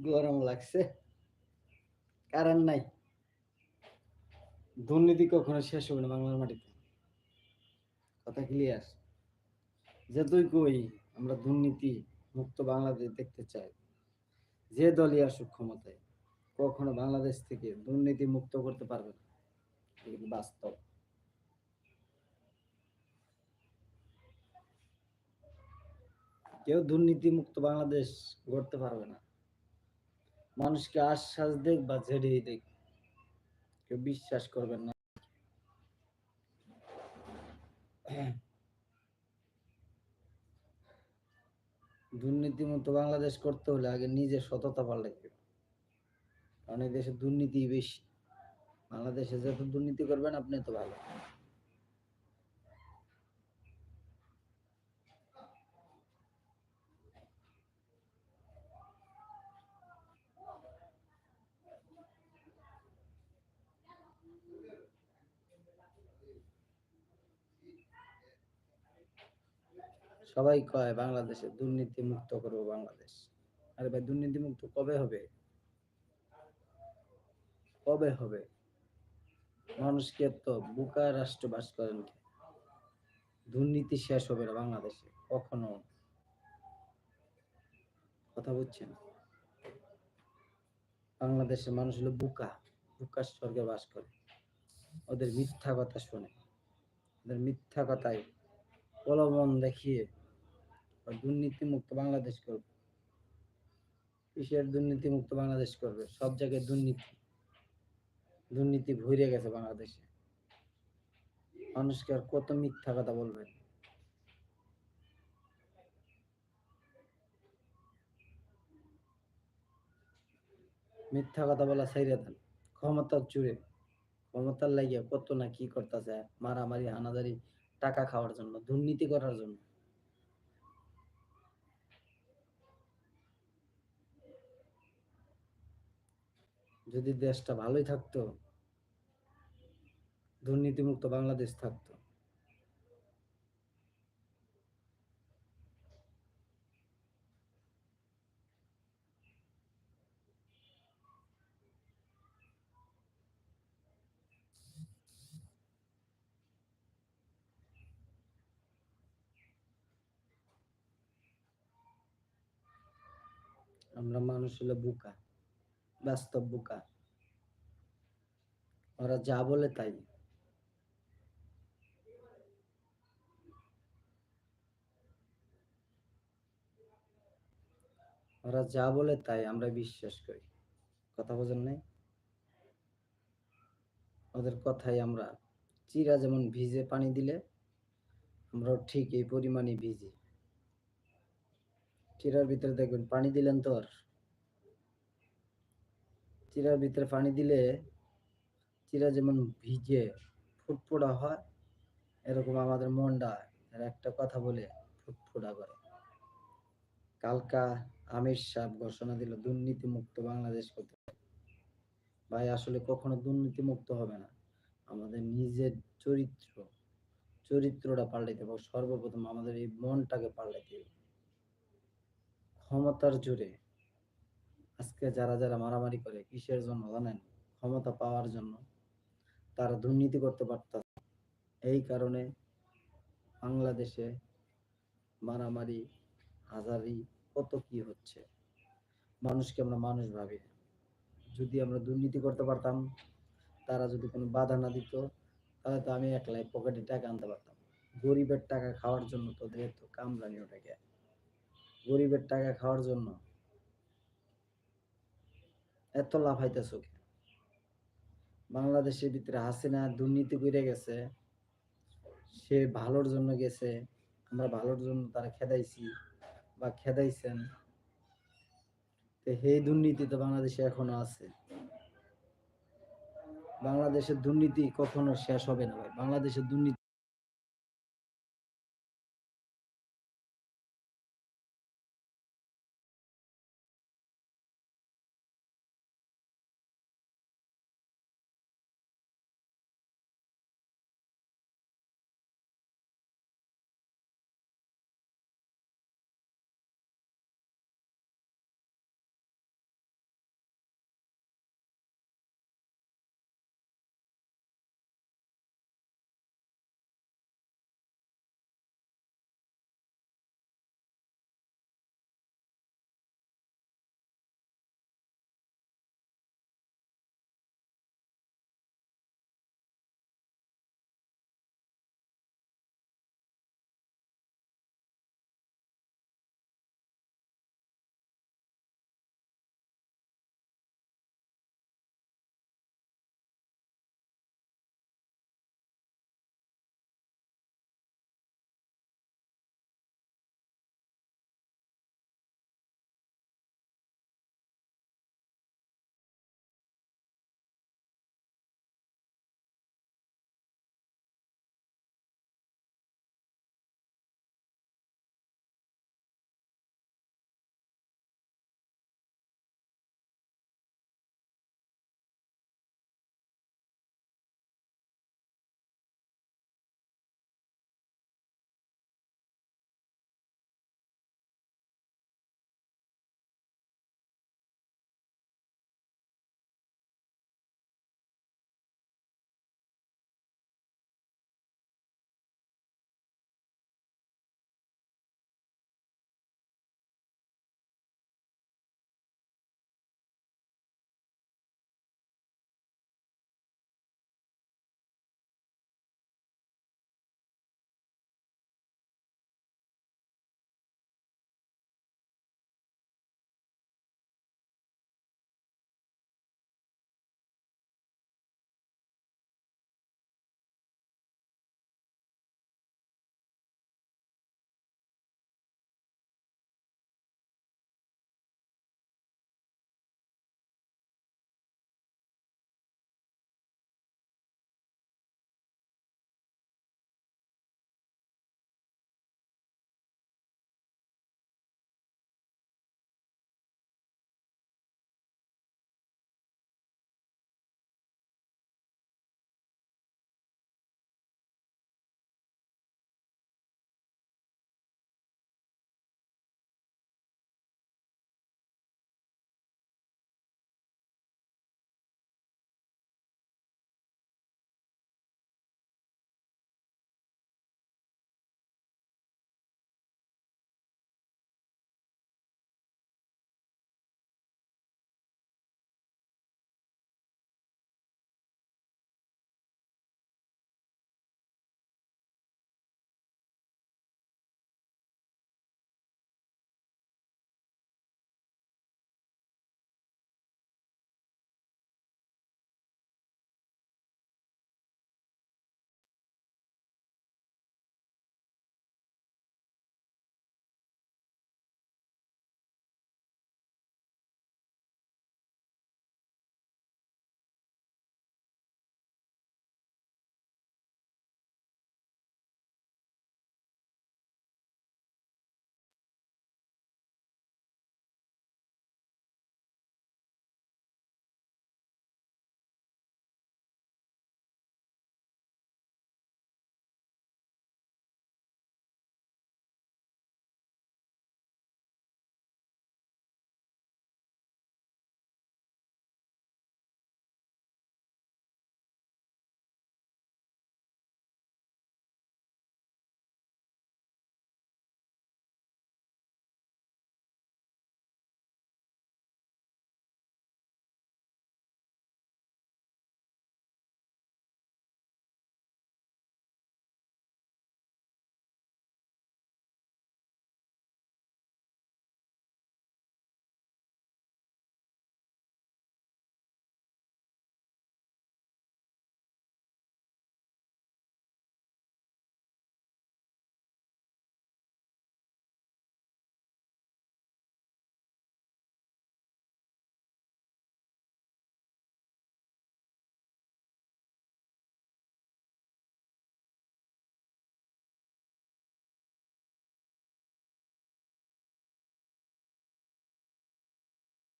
গরম লাগছে। কারেন্ট নাই। দুর্নীতি কখনো শেষ হবে না বাংলার মাটিতে। কথা ক্লিয়ার যতই কই, আমরা দুর্নীতি মুক্ত বাংলাদেশ দেখতে চাই। যে দলই আসুক ক্ষমতায়, কখনো বাংলাদেশ থেকে দুর্নীতি মুক্ত করতে পারবে না। বাস্তব। কেউ দুর্নীতি মুক্ত বাংলাদেশ গড়তে পারবে না। মানুষকে আশ্বাস দেখ বা ঝেড়িয়ে দেখ কেউ বিশ্বাস করবেন না। দুর্নীতি মুক্ত বাংলাদেশ করতে হলে আগে নিজের সততা পাল্টাইতে। কারণ এই দেশে দুর্নীতি বেশি। বাংলাদেশে যত দুর্নীতি করবেন আপনি তো ভালো। সবাই কয় বাংলাদেশে দুর্নীতি মুক্ত করব বাংলাদেশ। আরে ভাই দুর্নীতি মুক্ত কবে হবে? কবে হবে? মানুষকে তো বুকা রাষ্ট্র বাস করেন দুর্নীতি শেষ হবে না বাংলাদেশে, কখনো। কথা বুঝছেন? বাংলাদেশের মানুষ হলো বুকা বুকার স্বর্গে বাস করে। ওদের মিথ্যা কথা শোনে। ওদের মিথ্যা কথায় প্রলোভন দেখিয়ে দুর্নীতি মুক্ত বাংলাদেশ করবে। কিসের দুর্নীতি মুক্ত বাংলাদেশ করবে। সব জায়গায় দুর্নীতি। দুর্নীতি ভরে গেছে বাংলাদেশে। মানুষকে আর কত মিথ্যা কথা বলবেন মিথ্যা কথা বলা ছাইরে দেন। ক্ষমতার চুরে। ক্ষমতার লাগিয়া কত না কি করতেছে? মারামারি, হানাদারি, টাকা খাওয়ার জন্য, দুর্নীতি করার জন্য। যদি দেশটা ভালোই থাকতো দুর্নীতিমুক্ত বাংলাদেশ থাকতো। আমরা মানুষ হলো বুকা। বাস্তব বুকা ওরা যা বলে তাই। ওরা যা বলে তাই, আমরা বিশ্বাস করি। কথা বোঝেন নাই? ওদের কথাই আমরা, চিরা যেমন ভিজে পানি দিলে, আমরাও ঠিক এই পরিমাণে ভিজি। চিরার ভিতরে দেখবেন পানি দিলেন তো আর চিরার ভিতরে পানি দিলে চিরা যেমন ভিজে ফুটফোড়া হয়, এরকম আমাদের মনটা একটা কথা বলে ফুটফোড়া করে। কালকা আমির সাহেব ঘোষণা দিল দুর্নীতি মুক্ত বাংলাদেশ করতে। ভাই, আসলে কখনো দুর্নীতি মুক্ত হবে না। আমাদের নিজের চরিত্র, চরিত্রটা পাল্টাইতে হবে। সর্বপ্রথম আমাদের এই মনটাকে পাল্টাইতে হবে। ক্ষমতার জোরে আজকে যারা যারা মারামারি করে কিসের জন্য জানেন? ক্ষমতা পাওয়ার জন্য। তারা দুর্নীতি করতে পারত এই কারণে বাংলাদেশে মারামারি, হাজারি কত কি হচ্ছে? মানুষকে আমরা মানুষ ভাবি যদি আমরা দুর্নীতি করতে পারতাম, তারা যদি কোনো বাধা না দিত, তাহলে তো আমি একলাই পকেটে টাকা আনতে পারতাম। গরিবের টাকা খাওয়ার জন্য তো কামরানি ওটাকে গরিবের টাকা খাওয়ার জন্য এত লাফাইতেছ কেন বাংলাদেশের ভিতরে হাসিনা দুর্নীতি করে গেছে, সে ভালোর জন্য গেছে, আমরা ভালোর জন্য তারা খেদাইছি বা খেদাইছেন। তো সেই দুর্নীতি তো বাংলাদেশে এখনও আছে। বাংলাদেশের দুর্নীতি কখনো শেষ হবে না ভাই। বাংলাদেশের দুর্নীতি